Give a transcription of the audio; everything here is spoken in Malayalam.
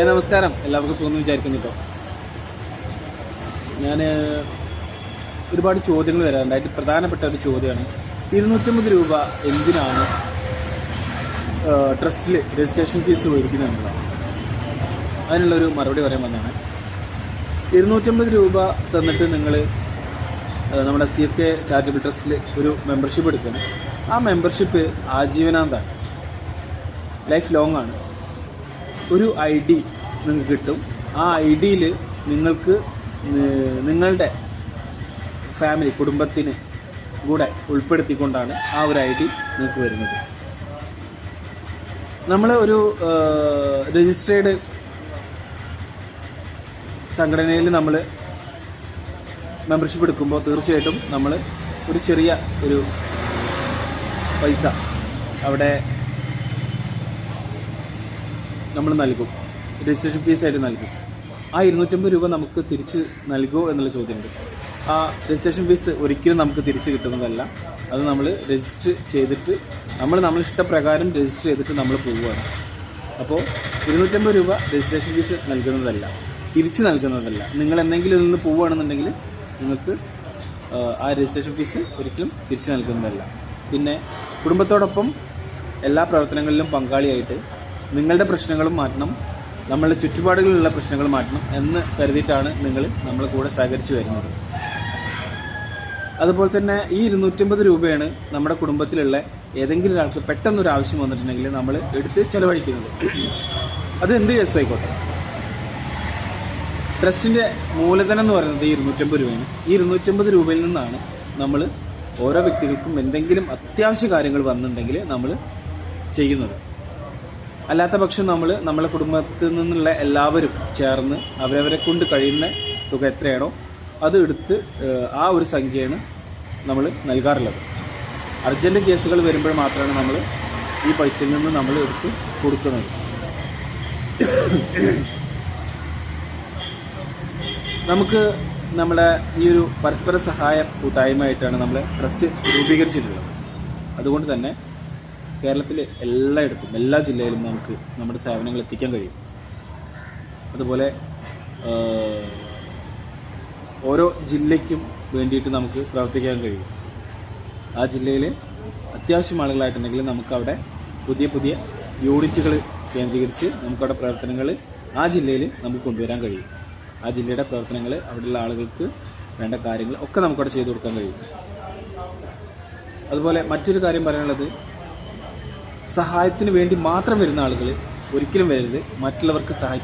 ഏ നമസ്കാരം. എല്ലാവർക്കും സുഖം വിചാരിക്കുന്നു കേട്ടോ. ഞാൻ ഒരുപാട് ചോദ്യങ്ങൾ വരാറുണ്ട്. അതിൽ പ്രധാനപ്പെട്ട ഒരു ചോദ്യമാണ്. ഇരുന്നൂറ്റമ്പത് രൂപ എന്തിനാണ് ട്രസ്റ്റിൽ രജിസ്ട്രേഷൻ ഫീസ് മേടിക്കുന്നത് എന്നുള്ളതാണ് അതിനുള്ളൊരു മറുപടി പറയാൻ വന്നതാണ്. ഇരുന്നൂറ്റമ്പത് രൂപ തന്നിട്ട് നിങ്ങൾ നമ്മുടെ സി എഫ് കെ ചാരിറ്റബിൾ ട്രസ്റ്റിൽ ഒരു മെമ്പർഷിപ്പ് എടുക്കണം. ആ മെമ്പർഷിപ്പ് ആജീവനാന്താണ്. ലൈഫ് ലോങ് ആണ് ഒരു ഐ ഡി നിങ്ങൾക്ക് കിട്ടും. ആ ഐ ഡിയിൽ നിങ്ങൾക്ക് നിങ്ങളുടെ ഫാമിലി കുടുംബത്തിന് കൂടെ ഉൾപ്പെടുത്തിക്കൊണ്ടാണ് ആ ഒരു ഐ ഡി നിങ്ങൾക്ക് വരുന്നത്. നമ്മൾ ഒരു രജിസ്ട്രേഡ് സംഘടനയിൽ നമ്മൾ മെമ്പർഷിപ്പ് എടുക്കുമ്പോൾ തീർച്ചയായിട്ടും നമ്മൾ ഒരു ചെറിയ ഒരു പൈസ അവിടെ നമ്മൾ നൽകും. രജിസ്ട്രേഷൻ ഫീസായിട്ട് നൽകും. ആ ഇരുന്നൂറ്റമ്പത് രൂപ നമുക്ക് തിരിച്ച് നൽകുമോ എന്നുള്ള ചോദ്യമുണ്ട്. ആ രജിസ്ട്രേഷൻ ഫീസ് ഒരിക്കലും നമുക്ക് തിരിച്ച് കിട്ടുന്നതല്ല. അത് നമ്മൾ രജിസ്റ്റർ ചെയ്തിട്ട് നമ്മൾ നമ്മൾ ഇഷ്ടപ്രകാരം രജിസ്റ്റർ ചെയ്തിട്ട് നമ്മൾ പോവുകയാണ്. അപ്പോൾ ഇരുന്നൂറ്റമ്പത് രൂപ രജിസ്ട്രേഷൻ ഫീസ് നൽകുന്നതല്ല. തിരിച്ച് നൽകുന്നതല്ല. നിങ്ങൾ എന്തെങ്കിലും ഇതിൽ നിന്ന് പോവുകയാണെന്നുണ്ടെങ്കിൽ നിങ്ങൾക്ക് ആ, ആ രജിസ്ട്രേഷൻ ഫീസ് ഒരിക്കലും തിരിച്ച് നൽകുന്നതല്ല. പിന്നെ കുടുംബത്തോടൊപ്പം എല്ലാ പ്രവർത്തനങ്ങളിലും പങ്കാളിയായിട്ട് നിങ്ങളുടെ പ്രശ്നങ്ങളും മാറ്റണം. നമ്മളുടെ ചുറ്റുപാടുകളിലുള്ള പ്രശ്നങ്ങൾ മാറ്റണം എന്ന് കരുതിയിട്ടാണ് നിങ്ങൾ നമ്മളെ കൂടെ സഹകരിച്ചു വരുന്നത്. അതുപോലെ തന്നെ ഈ ഇരുന്നൂറ്റമ്പത് രൂപയാണ് നമ്മുടെ കുടുംബത്തിലുള്ള ഏതെങ്കിലും ഒരാൾക്ക് പെട്ടെന്നൊരു ആവശ്യം വന്നിട്ടുണ്ടെങ്കിൽ നമ്മൾ എടുത്ത് ചെലവഴിക്കുന്നത്. അത് എന്ത് കേസും ആയിക്കോട്ടെ? ട്രസ്റ്റിന്റെ മൂലധനം എന്ന് പറയുന്നത് ഈ ഇരുന്നൂറ്റമ്പത് രൂപയാണ്. ഈ ഇരുന്നൂറ്റമ്പത് രൂപയിൽ നിന്നാണ് നമ്മൾ ഓരോ വ്യക്തികൾക്കും എന്തെങ്കിലും അത്യാവശ്യ കാര്യങ്ങൾ വന്നിട്ടുണ്ടെങ്കിൽ നമ്മൾ ചെയ്യുന്നത്. അല്ലാത്ത പക്ഷം നമ്മൾ നമ്മളെ കുടുംബത്തിൽ നിന്നുള്ള എല്ലാവരും ചേർന്ന് അവരവരെ കൊണ്ട് കഴിയുന്ന തുക എത്രയാണോ അത് എടുത്ത് ആ ഒരു സംഖ്യയാണ് നമ്മൾ നൽകാറുള്ളത്. അർജന്റ് കേസുകൾ വരുമ്പോൾ മാത്രമാണ് നമ്മൾ ഈ പൈസയിൽ നിന്ന് നമ്മൾ എടുത്ത് കൊടുക്കുന്നത്. നമുക്ക് നമ്മുടെ ഈ ഒരു പരസ്പര സഹായ കൂട്ടായ്മയായിട്ടാണ് നമ്മൾ ട്രസ്റ്റ് രൂപീകരിച്ചിട്ടുള്ളത്. അതുകൊണ്ട് തന്നെ കേരളത്തിലെ എല്ലായിടത്തും എല്ലാ ജില്ലയിലും നമുക്ക് നമ്മുടെ സേവനങ്ങൾ എത്തിക്കാൻ കഴിയും. അതുപോലെ ഓരോ ജില്ലയ്ക്കും വേണ്ടിയിട്ട് നമുക്ക് പ്രവർത്തിക്കാൻ കഴിയും. ആ ജില്ലയിൽ അത്യാവശ്യം ആളുകളായിട്ടുണ്ടെങ്കിൽ നമുക്കവിടെ പുതിയ പുതിയ യൂണിറ്റുകൾ കേന്ദ്രീകരിച്ച് നമുക്കവിടെ പ്രവർത്തനങ്ങൾ ആ ജില്ലയിൽ നമുക്ക് കൊണ്ടുവരാൻ കഴിയും. ആ ജില്ലയുടെ പ്രവർത്തനങ്ങൾ അവിടെയുള്ള ആളുകൾക്ക് വേണ്ട കാര്യങ്ങൾ ഒക്കെ നമുക്കവിടെ ചെയ്തു കൊടുക്കാൻ കഴിയും. അതുപോലെ മറ്റൊരു കാര്യം പറയാനുള്ളത് സഹായത്തിന് വേണ്ടി മാത്രം വരുന്ന ആളുകൾ ഒരിക്കലും വരരുത്. മറ്റുള്ളവർക്ക് സഹായിക്കാൻ